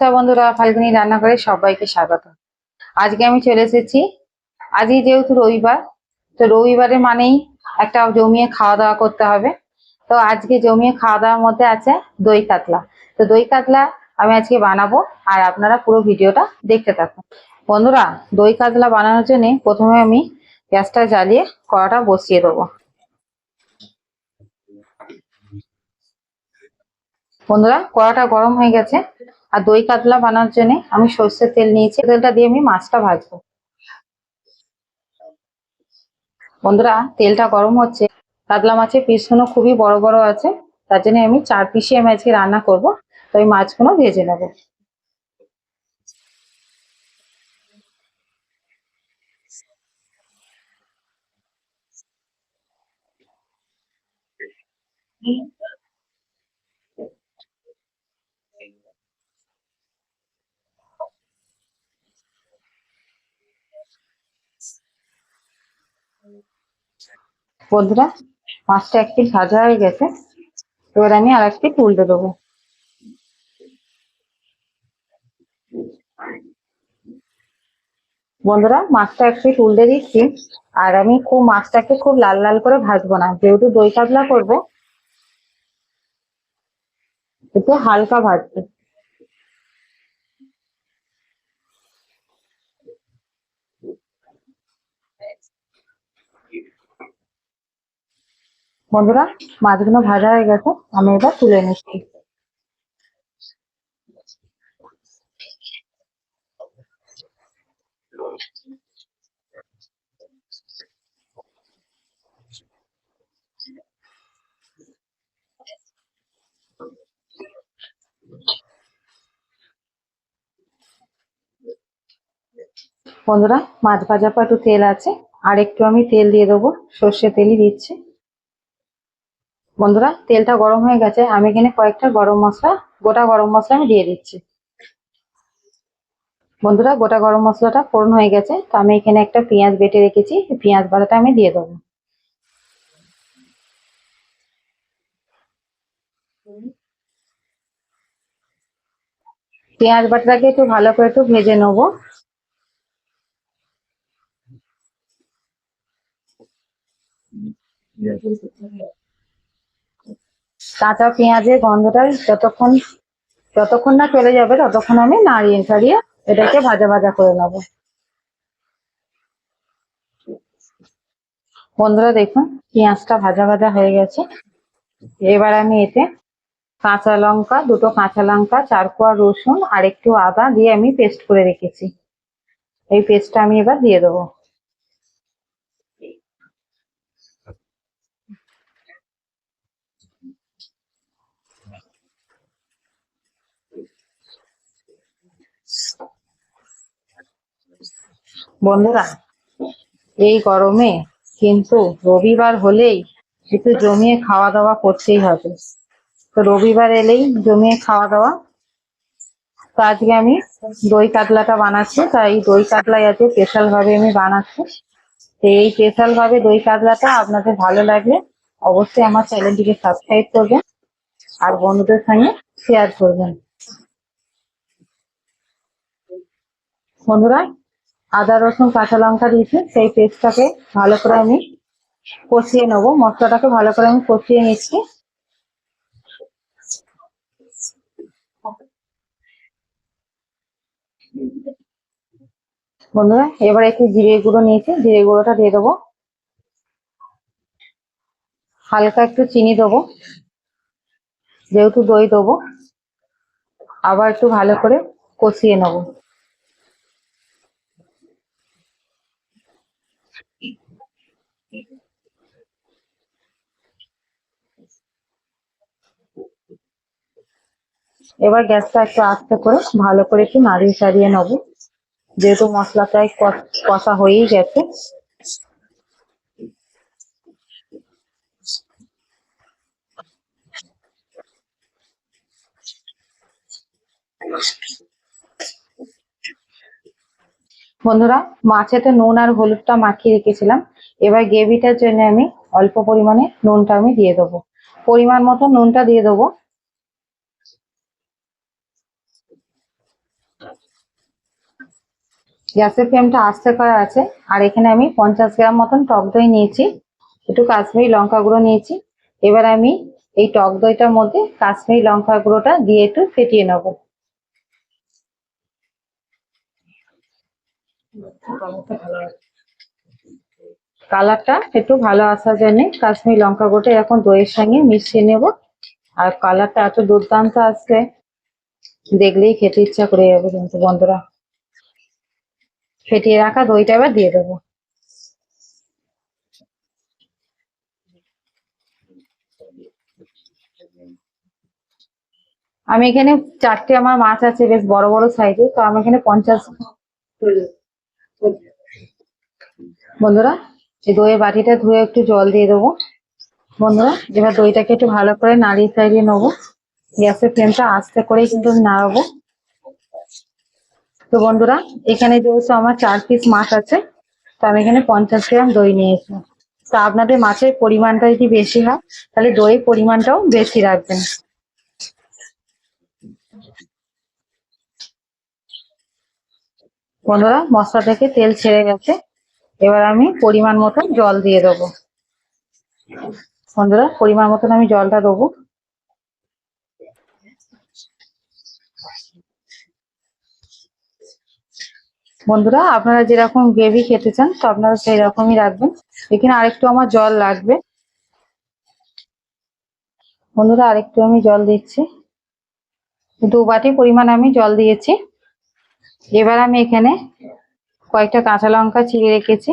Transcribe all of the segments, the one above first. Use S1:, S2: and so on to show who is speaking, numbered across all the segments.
S1: তা বন্ধুরা, ফাল্গুনি রান্না করে সবাইকে স্বাগত। আজকে আমি চলে এসেছি। আজকে যেহেতু রবিবার, তো রবিবারে মানেই একটা জমিয়ে খাওয়া দাওয়া করতে হবে। তো আজকে জমিয়ে খাওয়া দাওয়ার মধ্যে আছে দই কাতলা। তো দই কাতলা আমি আজকে বানাবো, আর আপনারা পুরো ভিডিওটা দেখতে থাকুন। বন্ধুরা, দই কাতলা বানানোর জন্য প্রথমে আমি গ্যাসটা জ্বালিয়ে কড়াটা বসিয়ে দেবো। বন্ধুরা, কড়াটা গরম হয়ে গেছে। আর দই কাতলা বানানোর জন্য আমি সর্ষের তেল নিয়েছি। তেলটা দিয়ে আমি মাছটা ভাজবো। বন্ধুরা, তেলটা গরম হচ্ছে। কাতলা মাছের পিসগুলো খুবই বড় বড় আছে। তার জন্য আমি চার পিসে আমি আজকে রান্না করব। তো ওই মাছগুলো ভেজে নেব নেব। বন্ধুরা, মাছটা একটি ভাজা হয়ে গেছে। এবার আমি আর একটি উল্টে দেবো। বন্ধুরা, মাছটা এক পিস উল্টে দিচ্ছি। আর আমি খুব মাছটাকে খুব লাল লাল করে ভাজবো না। যেহেতু দই কাতলা করব, একটু হালকা ভাজবো। বন্ধুরা, মাছগুলো ভাজা হয়ে গেছে, আমি এবার তুলে নিচ্ছি। বন্ধুরা, মাছ ভাজার পর একটু তেল আছে, আর একটু আমি তেল দিয়ে দেবো, সর্ষে তেলই দিচ্ছি। বন্ধুরা, তেলটা গরম হয়ে গেছে। আমি এখানে কয়েকটা গরম মশলা, গোটা গরম মশলা আমি দিয়ে দিচ্ছি। বন্ধুরা, গোটা গরম মশলাটা ফোড়ন হয়ে গেছে। তো আমি এখানে একটা পেঁয়াজ বেটে রেখেছি। পেঁয়াজ বাটাটা আমি দিয়ে দেবো। পেঁয়াজ বাটাটাকে একটু ভালো করে একটু ভেজে নেব। কাঁচা পেঁয়াজের গন্ধটা যতক্ষণ যতক্ষণ না চলে যাবে, ততক্ষণ আমি নাড়িয়ে ছাড়িয়ে এটাকে ভাজা ভাজা করে নেব। বন্ধুরা দেখুন, পেঁয়াজটা ভাজা ভাজা হয়ে গেছে। এবার আমি এতে কাঁচা লঙ্কা, দুটো কাঁচা লঙ্কা, চার কোয়া রসুন আর একটু আদা দিয়ে আমি পেস্ট করে রেখেছি। এই পেস্টটা আমি এবার দিয়ে দেবো। বন্ধুরা, এই গরমে কিন্তু রবিবার হলেই একটু জমিয়ে খাওয়া দাওয়া করতেই হবে। তো রবিবার এলেই জমিয়ে খাওয়া দাওয়া তো আজকে আমি দই কাতলাটা বানাচ্ছি, তাই দই কাতলাই আছে স্পেশাল ভাবে আমি বানাচ্ছি। তো এই স্পেশাল ভাবে দই কাতলাটা আপনাদের ভালো লাগলে অবশ্যই আমার চ্যানেলটিকে সাবস্ক্রাইব করবেন আর বন্ধুদের সঙ্গে শেয়ার করবেন। বন্ধুরা আদা, রসুন, কাঁচা লঙ্কা দিয়েছি। সেই পেস্টটাকে ভালো করে আমি কষিয়ে নেব। মশলাটাকে ভালো করে আমি কষিয়ে নিচ্ছি। বন্ধুরা, এবার একটু জিরে গুঁড়ো নিয়েছি। জিরে গুঁড়োটা দিয়ে দেবো। হালকা একটু চিনি দেবো। যেহেতু দই দেবো, আবার একটু ভালো করে কষিয়ে নেব। এবার গ্যাসটা একটু আস্তে করে ভালো করে একটু নাড়িয়ে সারিয়ে নেব। যেহেতু মশলাটাই কষা হয়েই গেছে। বন্ধুরা, মাছেতে নুন আর হলুদটা মাখিয়ে রেখেছিলাম। এবার গ্রেভিটার জন্য আমি অল্প পরিমাণে নুনটা আমি দিয়ে দেবো। পরিমাণ মতো নুনটা দিয়ে দেবো। গ্যাসের ফ্লেমটা আস্তে করা আছে। আর এখানে আমি পঞ্চাশ গ্রাম মতন টক দই নিয়েছি। একটু কাশ্মীরি লঙ্কা গুঁড়ো নিয়েছি। এবার আমি এই টক দইটার মধ্যে কাশ্মীরি লঙ্কা গুঁড়োটা দিয়ে একটু ফেটিয়ে নেব। কালারটা একটু ভালো আসার জন্য কাশ্মীরি লঙ্কা গুঁড়োটা এখন দইয়ের সঙ্গে মিশিয়ে নেব। আর কালারটা এত দুর্দান্ত আসবে, দেখলেই খেতে ইচ্ছা করে যাবে কিন্তু বন্ধুরা। ফেটিয়ে রাখা দইটা এবার দিয়ে দেবো। আমি এখানে চারটে আমার মাছ আছে, বেশ বড় বড় সাইজে, তো আমি এখানে পঞ্চাশ বন্ধুরা, এই দইয়ের বাটিটা ধুয়ে একটু জল দিয়ে দেবো। বন্ধুরা, এবার দইটাকে একটু ভালো করে নাড়িয়ে চাড়িয়ে নেব। গ্যাসের ফ্লেমটা আস্তে করেই কিন্তু নাড়াবো। তো বন্ধুরা, এখানে যেহেতু আমার চার পিস মাছ আছে, তো আমি এখানে পঞ্চাশ গ্রাম দই নিয়েছি। তো আপনাদের মাছের পরিমাণটা যদি বেশি হয়, তাহলে দইয়ের পরিমাণটাও বেশি রাখবেন। বন্ধুরা, মশলা থেকে তেল ছেড়ে গেছে। এবার আমি পরিমাণ মতন জল দিয়ে দেবো। বন্ধুরা, পরিমাণ মতন আমি জলটা দেবো। বন্ধুরা, আপনারা যেরকম গ্রেভি খেতে চান, তো আপনারা সেই রকমই রাখবেন। এখানে আরেকটু আমার জল লাগবে। বন্ধুরা, আরেকটু আমি জল দিচ্ছি। দু বাটি পরিমাণ আমি জল দিয়েছি। এবার আমি এখানে কয়েকটা কাঁচা লঙ্কা চিড়ে রেখেছি।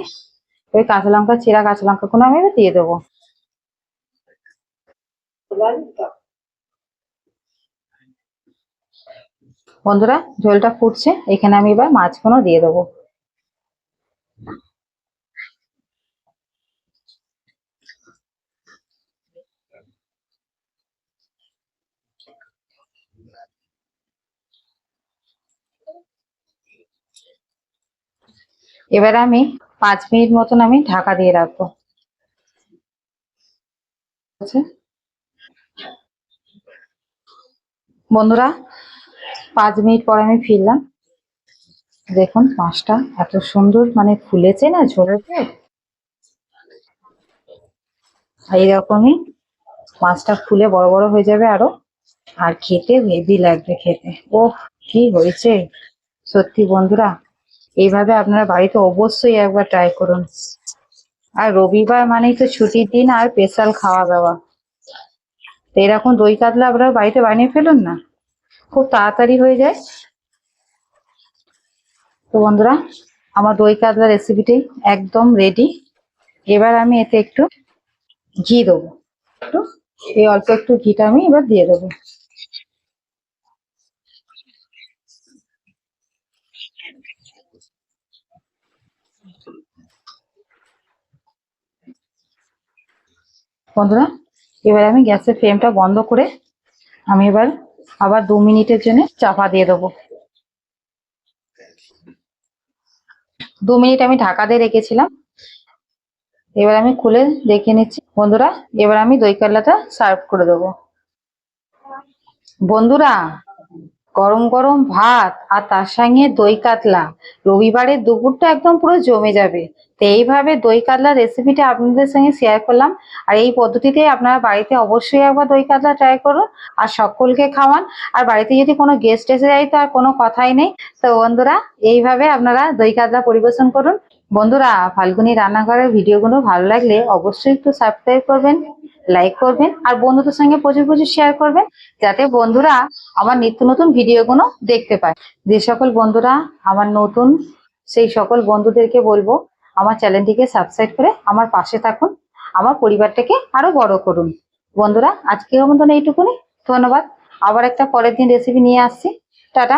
S1: ওই কাঁচা লঙ্কা, চিরা কাঁচা লঙ্কা কোনো আমি দিয়ে দেবো। বন্ধুরা, ঝোলটা ফুটছে। এখানে আমি এবার মাছগুলো দিয়ে দেবো। এবার আমি পাঁচ মিনিট মতন আমি ঢাকা দিয়ে রাখব। বন্ধুরা পাঁচ মিনিট পর আমি ফিরলাম। দেখুন, মাছটা এত সুন্দর মানে ফুলেছে না ঝোলেতে? এইরকমই মাছটা ফুলে বড় বড় হয়ে যাবে আরও। আর খেতে হেভি লাগবে খেতে। ওহ, কি হয়েছে? সত্যি বন্ধুরা, এইভাবে আপনারা বাড়িতে অবশ্যই একবার ট্রাই করুন। আর রবিবার মানেই তো ছুটির দিন আর স্পেশাল খাওয়া দাওয়া। তো এরকম দই কাতলা আপনারা বাড়িতে বানিয়ে ফেলুন না? খুব তাড়াতাড়ি হয়ে যায়। তো বন্ধুরা, আমার দই কাতলা রেসিপিটি একদম রেডি এবার আমি এতে একটু ঘি দেবো। একটু, এই অল্প একটু ঘিটা আমি এবার দিয়ে দেবো। বন্ধুরা, এবার আমি গ্যাসের ফ্লেমটা বন্ধ করে আমি এবার আবার দু মিনিটের জন্য চাপা দিয়ে দেবো। দু মিনিট আমি ঢাকা দিয়ে রেখেছিলাম। এবার আমি খুলে দেখে নিচ্ছি। বন্ধুরা, এবার আমি দই কাল্লাটা সার্ভ করে দেবো। বন্ধুরা গরম গরম ভাত আর তার সঙ্গে দই কাতলা। রবিবারের দুপুরটা একদম পুরো জমে যাবে। তো এইভাবে দই কাতলা রেসিপিটা আপনাদের সঙ্গে শেয়ার করলাম। আর এই পদ্ধতিতে আপনারা বাড়িতে অবশ্যই একবার দই কাতলা ট্রাই করুন আর সকলকে খাওয়ান। আর বাড়িতে যদি কোনো গেস্ট এসে যায় তো আর কোনো কথাই নেই। তো বন্ধুরা, এইভাবে আপনারা দই কাতলা পরিবেশন করুন। বন্ধুরা, ফাল্গুনি রান্নাঘরের ভিডিওগুলো ভালো লাগলে অবশ্যই একটু সাবস্ক্রাইব করবেন লাইক করবেন আর বন্ধুদের সঙ্গে প্রচুর প্রচুর শেয়ার করবেন। যাতে বন্ধুরা আমার নিত্য নতুন ভিডিওগুলো দেখতে পায় যে সকল বন্ধুরা আমার নতুন, সেই সকল বন্ধুদেরকে বলব, আমার চ্যানেলটিকে সাবস্ক্রাইব করে আমার পাশে থাকুন, আমার পরিবারটাকে আরও বড় করুন। বন্ধুরা, আজকের মতন এইটুকুনি। ধন্যবাদ। আবার একটা পরের দিন রেসিপি নিয়ে আসছি। টাটা।